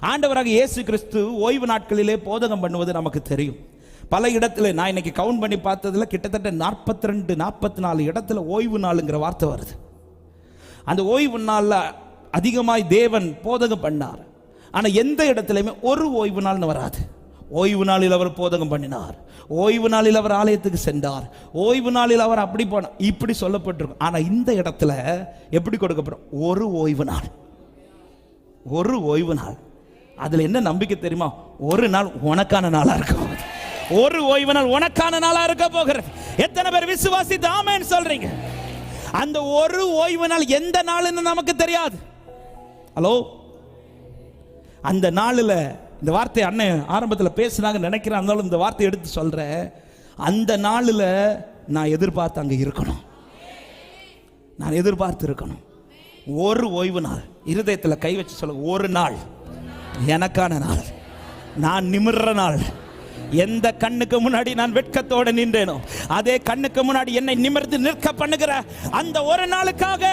ஆண்டவராக இயேசு கிறிஸ்து ஓய்வு நாட்களிலே போதகம் பண்ணுவது நமக்கு தெரியும். பல இடத்துல நான் இன்னைக்கு கவுண்ட் பண்ணி பார்த்ததுல கிட்டத்தட்ட நாற்பத்தி ரெண்டு நாற்பத்தி நாலு இடத்துல ஓய்வு நாளுங்கிற வார்த்தை வருது. அந்த ஓய்வு நாளில் அதிகமாய் தேவன் போதகம் பண்ணார். ஆனால் எந்த இடத்துலையுமே ஒரு ஓய்வு நாள்னு வராது. ஓய்வு நாளில் அவர் போதகம் பண்ணினார். ஓய்வு நாளில் அவர் ஆலயத்துக்கு சென்றார். ஓய்வு நாளில் அவர் அப்படி போனார் இப்படி சொல்லப்பட்டிருக்கும். ஆனால் இந்த இடத்துல எப்படி கொடுக்கப்படும்? ஒரு ஓய்வு நாள். ஒரு ஓய்வு நாள். அதில் என்ன நம்பிக்கை தெரியுமா? ஒரு நாள் உனக்கான நாளாக இருக்க போகுது. ஒரு ஓய்வு நாள் உனக்கான நாளாக இருக்க போகிறது எத்தனை பேர் விசுவாசித்து தாமேன்னு சொல்றீங்க? அந்த ஒரு ஓய்வு நாள் எந்த நாள்னு நமக்கு தெரியாது. ஹலோ? அந்த நாளில் இந்த வார்த்தை அண்ணன் ஆரம்பத்தில் பேசினாங்க நினைக்கிறேன். இந்த வார்த்தை எடுத்து சொல்கிறேன் அந்த நாளில் நான் எதிர்பார்த்து அங்கே இருக்கணும். நான் எதிர்பார்த்து இருக்கணும். ஒரு ஓய்வு நாள். இருதயத்தில் கை வச்சு சொல்ல ஒரு நாள். எனக்கான நாள். நான் நிமிர்ற நாள். எந்த கண்ணுக்கு முன்னாடி நான் வெட்கத்தோடு நின்றேனோ அதே கண்ணுக்கு முன்னாடி என்னை நிமிர்ந்து நிற்க பண்ணுகிற அந்த ஒரு நாளுக்காக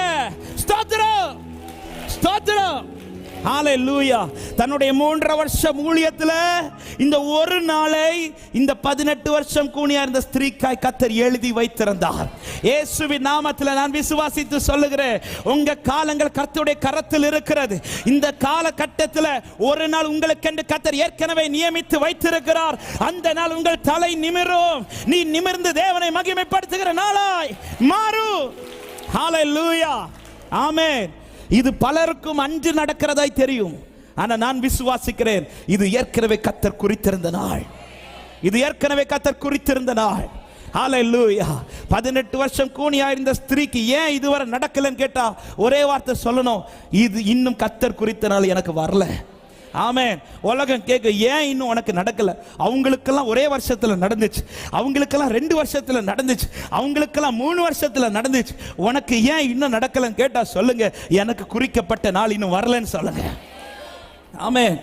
ஸ்தோத்திரம். ஸ்தோத்திரம். ஹalleluya தன்னுடைய மூன்றரை வருஷம் ஊழியத்தில் இந்த ஒரு நாளை இந்த பதினெட்டு வருஷம் கூனியா இருந்த ஸ்திரீக்காய் கத்தர் எழுதி வைத்திருந்தார். இயேசுவின் நாமத்தில் நான் விசுவாசித்து சொல்லுகிறேன் உங்க காலங்கள் கத்தருடைய கரத்தில் இருக்கிறது. இந்த காலகட்டத்தில் ஒரு நாள் உங்களுக்கென்று கத்தர் ஏற்கனவே நியமித்து வைத்திருக்கிறார். அந்த நாள் உங்கள் தலை நிமிரும். நீ நிமிர்ந்து தேவனை மகிமைப்படுத்துகிற நாளாய் மாறு. லூயா ஆமென் இது பலருக்கும் அன்று நடக்கிறதாய் தெரியும். ஆனா நான் விசுவாசிக்கிறேன் இது ஏற்கனவே கத்தர் குறித்திருந்த நாள். இது ஏற்கனவே கத்தர் குறித்திருந்த நாள். ஹalleluya பதினெட்டு வருஷம் கூனியா இருந்த ஸ்திரீக்கு ஏன் இதுவரை நடக்கலன்னு கேட்டா ஒரே வார்த்தை சொல்லணும் இது இன்னும் கத்தர் குறித்த நாள் எனக்கு வரல. ஆமேன். உலகம் கேட்க ஏன் இன்னும் உனக்கு நடக்கல? அவங்களுக்கெல்லாம் ஒரே வருஷத்தில் நடந்துச்சு. அவங்களுக்கெல்லாம் ரெண்டு வருஷத்தில் நடந்துச்சு. அவங்களுக்கெல்லாம் மூணு வருஷத்தில் நடந்துச்சு. உனக்கு ஏன் இன்னும் நடக்கலன்னு கேட்டால் சொல்லுங்க. எனக்கு குறிக்கப்பட்ட நாள் இன்னும் வரலன்னு சொல்லுங்க. ஆமே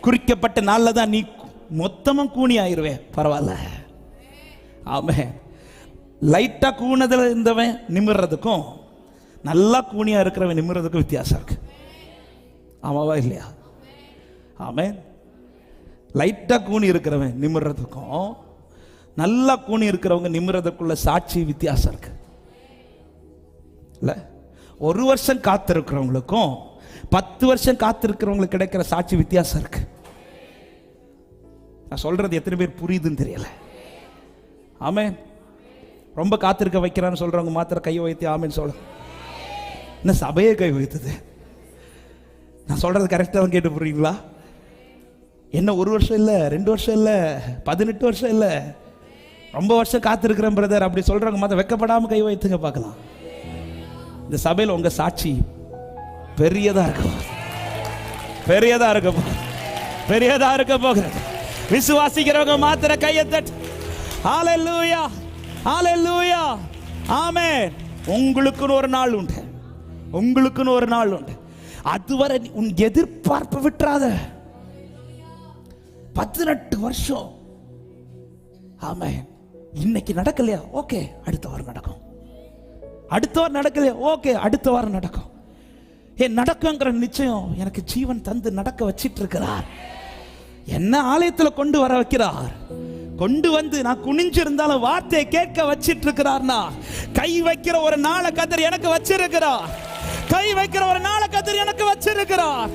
குறிக்கப்பட்ட நாளில் தான் நீ மொத்தமாக கூனி ஆயிடுவேன் பரவாயில்ல. ஆமே லைட்டாக கூணதில் இருந்தவன் நிமிடுறதுக்கும் நல்லா கூணியாக இருக்கிறவன் நிமிடுறதுக்கும் வித்தியாசம் இருக்கு. ஆமாவா இல்லையா? ஆமேன். லைட்டாக கூனி இருக்கிறவன் நிமிடுறதுக்கும் நல்லா கூனி இருக்கிறவங்க நிமிடுறதுக்குள்ள சாட்சி வித்தியாசம் இருக்கு. இல்லை? ஒரு வருஷம் காத்திருக்கிறவங்களுக்கும் பத்து வருஷம் காத்திருக்கிறவங்களுக்கு கிடைக்கிற சாட்சி வித்தியாசம் இருக்கு. நான் சொல்றது எத்தனை பேர் புரியுதுன்னு தெரியல. ஆமேன். ரொம்ப காத்திருக்க வைக்கிறான்னு சொல்றவங்க மாத்திர கை வைத்து ஆமேன்னு சொல்ல. என்ன சபையே கை வைத்தது? நான் சொல்றது கரெக்டாக கேட்டு புரியுங்களா என்ன ஒரு வருஷம் இல்லை ரெண்டு வருஷம் இல்லை பதினெட்டு வருஷம் இல்லை. ரொம்ப வருஷம் காத்திருக்கிறேன் பிரதர் அப்படி சொல்கிறவங்க மாத்த வைக்கப்படாமல் கை வைத்துங்க பார்க்கலாம். இந்த சபையில் உங்கள் சாட்சி பெரியதாக இருக்க பெரியதாக இருக்க போ பெரியதாக இருக்க போகிறது விசுவாசிக்கிறவங்க மாத்திர கையை தட்டு. ஆள லூயா ஆமே உங்களுக்குன்னு ஒரு நாள் உண்டு. உங்களுக்குன்னு ஒரு நாள் உண்டு. அதுவரை உன் எதிர்பார்ப்பு விட்டுறாத. பதினெட்டு வருஷம். ஆமே இன்னைக்கு நடக்கலையா? ஓகே அடுத்த வாரம் நடக்கும். அடுத்த வாரம் நடக்கலையா? ஓகே அடுத்த வாரம் நடக்கும். ஏன் நடக்குங்கிற நிச்சயம் எனக்கு ஜீவன் தந்து நடக்க வச்சிட்டு இருக்கிறார் என்ன ஆலயத்தில் கொண்டு வர வைக்கிறார்? கொண்டு வந்து நான் குனிஞ்சிருந்தாலும் வார்த்தையை கேட்க வச்சிட்டு இருக்கிறார்னா கை வைக்கிற ஒரு நாளை கதிர் எனக்கு வச்சிருக்கிறார். கை வைக்கிற ஒரு நாளை கதிர் எனக்கு வச்சிருக்கிறார்.